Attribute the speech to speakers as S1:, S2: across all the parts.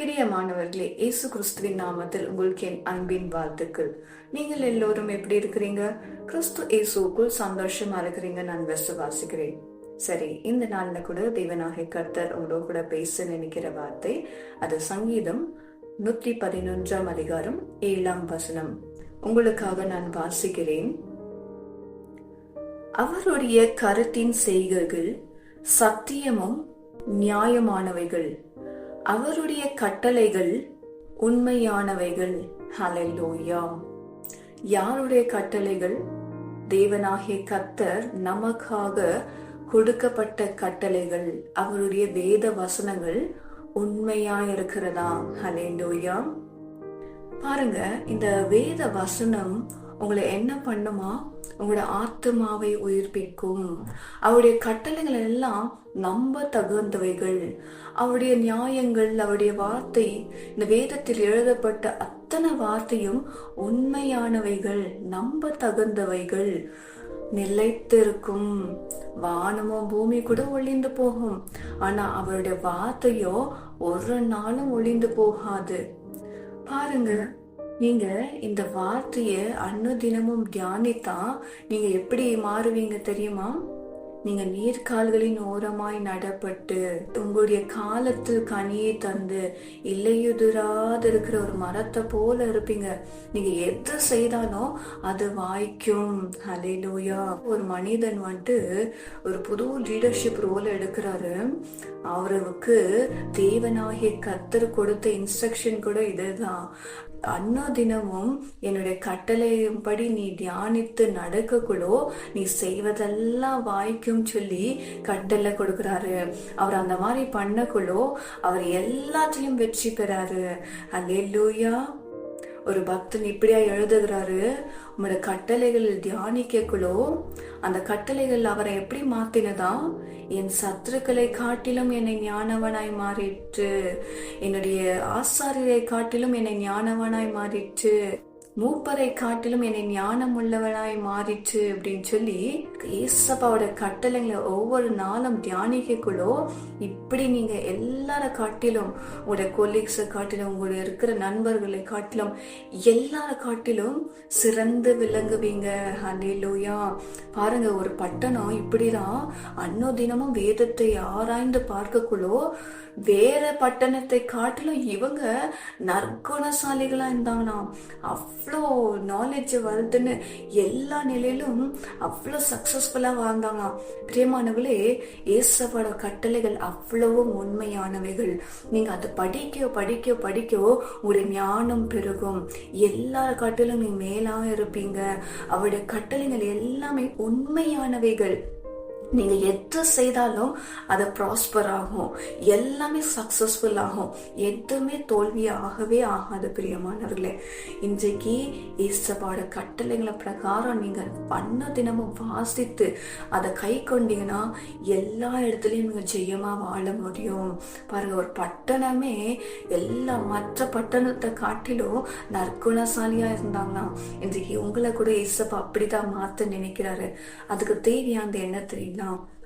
S1: பிரியமானவர்களே இயேசு கிறிஸ்துவின் நாமத்தில் உங்களுக்கு என் அன்பின் வாழ்த்துக்கள். நீங்கள் எல்லோரும் எப்படி இருக்கிறீங்க? கிறிஸ்து இயேசுக்குள் சந்தோஷமா இருக்கிறீங்க நான் விசுவாசிக்கிறேன். சரி இந்த நாள்ல கூட தேவனாகிய கர்த்தர் உங்களோட கூட பேச நினைக்கிற வார்த்தை அது சங்கீதம் நூற்றி பதினொன்றாம் அதிகாரம் ஏழாம் வசனம். உங்களுக்காக நான் வாசிக்கிறேன். அவருடைய கருத்தின் செய்கைகள் சத்தியமும் நியாயமானவைகள். அவருடைய கட்டளைகள் உண்மையானவைகள். ஹalleluya. யாருடைய கட்டளைகள்? தேவனாகிய கத்தர் நமக்காக கொடுக்கப்பட்ட கட்டளைகள். அவருடைய வேத வசனங்கள் உண்மையா இருக்கிறதா? ஹalleluya. பாருங்க இந்த வேத வசனம் உங்களை என்ன பண்ணுமா? உங்களோட ஆத்மாவை உயிர்ப்பிக்கும். அவருடைய கட்டளைகள் எல்லாம் நம்ப தகுந்தவைகள் அவருடைய நியாயங்கள் அவருடைய வார்த்தை இந்த வேதத்தில் எழுதப்பட்ட அத்தனை வார்த்தையும் உண்மையானவைகள் நம்ப தகுந்தவைகள் நிலைத்திருக்கும். வானமும் பூமி கூட ஒளிந்து போகும். ஆனா அவருடைய வார்த்தையோ ஒரு நாளும் ஒளிந்து போகாது. பாருங்க நீங்க இந்த வார்த்தையை அன்னு தினமும் தியானித்தா நீங்க எப்படி மாறுவீங்க தெரியுமா? நீங்க நீர்கால்களின் ஓரமாய் நடப்பட்டு உங்களுடைய காலத்தில் கனியை தந்து இல்லையுதிராத இருக்கிற ஒரு மரத்தை போல இருப்பீங்க. நீங்க எது செய்தாலும் அது வாய்க்கும். ஹalleluya. ஒரு மனிதன் வந்துட்டு ஒரு புது லீடர்ஷிப் ரோல் எடுக்கிறாரு. அவருக்கு தேவனாகிய கத்தர் கொடுத்த இன்ஸ்ட்ரக்ஷன் கூட இதுதான். அன்னா தினமும் என்னுடைய கட்டளையின்படி நீ தியானித்து நடக்கக்குள்ளோ நீ செய்வதெல்லாம் வாய்க்கும். சொல்லி கட்டளை கொடுக்குறாரு. அவர் அந்த மாதிரி பண்ணக்குள்ளோ அவர் எல்லாத்திலையும் வெற்றி பெறாரு. அல்லேலூயா. ஒரு பக்தன் இப்படியா எழுதுகிறாரு உங்களோட கட்டளைகள் தியானிக்கக்குள்ளோ அந்த கட்டளைகள் அவரை எப்படி மாத்தினதா? என் சத்துருக்களை காட்டிலும் என்னை ஞானவனாய் மாறிட்டு என்னுடைய ஆசாரியரை காட்டிலும் என்னை ஞானவனாய் மாறிட்டு மூப்பரை காட்டிலும் என்னை ஞானம் உள்ளவனாய் மாறிட்டு அப்படின்னு சொல்லி ஏசப்பாவோட கட்டளைங்களை ஒவ்வொரு நாளும் தியானிக்கக்குள்ளோ இப்படி நீங்க எல்லார காட்டிலும் உங்களோட கொலீக்ஸை காட்டிலும் உங்களோட இருக்கிற நண்பர்களை காட்டிலும் எல்லார காட்டிலும் சிறந்து விளங்குவீங்க. ஹalleluya பாருங்க ஒரு பட்டணம் இப்படிதான் அன்னோ தினமும் வேதத்தை ஆராய்ந்து பார்க்கக்குள்ளோ வேற பட்டணத்தை காட்டிலும் இவங்க நற்குணசாலிகளா இருந்தாங்கன்னா அவ்வளோ நாலேஜ் வருதுன்னு எல்லா நிலையிலும் அவ்வளோ சக்சஸ்ஃபுல்லாக வாழ்ந்தாங்க பிரியமானவர்களே ஏசப்பட கட்டளைகள் அவ்வளவும் உண்மையானவைகள். நீங்கள் அதை படிக்க படிக்க படிக்க உங்களுடைய ஞானம் பெருகும். எல்லா காட்டிலும் நீங்கள் மேலா இருப்பீங்க. அவருடைய கட்டளைகள் எல்லாமே உண்மையானவைகள். நீங்க எது செய்தாலும் அது ப்ராஸ்பர் ஆகும். எல்லாமே சக்சஸ்ஃபுல் ஆகும். எதுவுமே தோல்வி ஆகவே ஆகாது பிரியமானவர்களே. இன்றைக்கு ஈஸ்டபாட கட்டளைகளை பிரகாரம் நீங்க பண்ண தினமும் வாசித்து அதை கை கொண்டீங்கன்னா எல்லா இடத்துலயும் நீங்க ஜெயமா வாழ முடியும். பாருங்க ஒரு பட்டணமே எல்லா மற்ற பட்டணத்தை காட்டிலும் நற்குணசாலியா இருந்தாங்கன்னா இன்றைக்கு உங்களை கூட ஈசப்பா அப்படிதான் மாத்த நினைக்கிறாரு. அதுக்கு தேவையானது என்ன தெரியும்?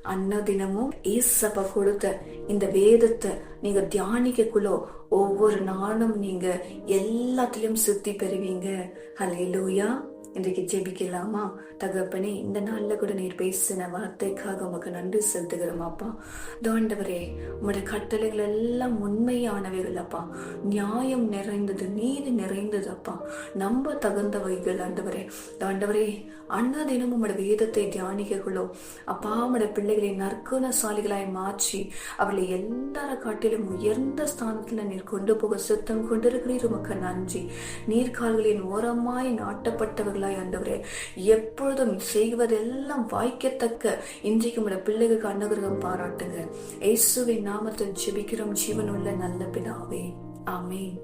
S1: அன்ன தினமும் ஈசப்பா கொடுத்த இந்த வேதத்தை நீங்க தியானிக்கக்குள்ளோ ஒவ்வொரு நாளும் நீங்க எல்லாத்திலையும் சித்தி பெறுவீங்க. ஹalleluya. இன்றைக்கு ஜெபிக்கலாமா? தகப்பனே இந்த நாளில் கூட நீர் பேசின வார்த்தைக்காக உமக்கு நன்றி செலுத்துகிறோம் அப்பா. தாண்டவரே உங்களுடைய கட்டளைகள் எல்லாம் உண்மையானவைகள் அப்பா. நியாயம் நிறைந்தது நீதி நிறைந்தது அப்பா. நம்ப தகுந்தவைகள் ஆண்டவரே. தாண்டவரே அண்ணா தினமும் உங்களோட வேதத்தை தியானிக்கக்குள்ளோ. அப்பா உங்களோட பிள்ளைகளை நற்குணசாலிகளாய் மாற்றி அவளை எல்லார காட்டிலும் உயர்ந்த ஸ்தானத்தில் நீர் கொண்டு போக சித்தம் கொண்டிருக்கிறீர் உமக்கு நன்றி. நீர்கால்களின் ஓரமாய் நாட்டப்பட்டவர்கள் பிள்ளைகளாய் ஆண்டவரே. எப்பொழுதும் செய்வதெல்லாம் வாய்க்கத்தக்க இன்றைக்கு உடைய பிள்ளைகளுக்கு அனுகிரகம் பாராட்டுங்க. இயேசுவின் நாமத்தில் ஜெபிக்கிறோம். ஜீவனுள்ள நல்ல பிதாவே. ஆமென்.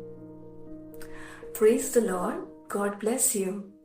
S1: Praise the Lord. God bless you.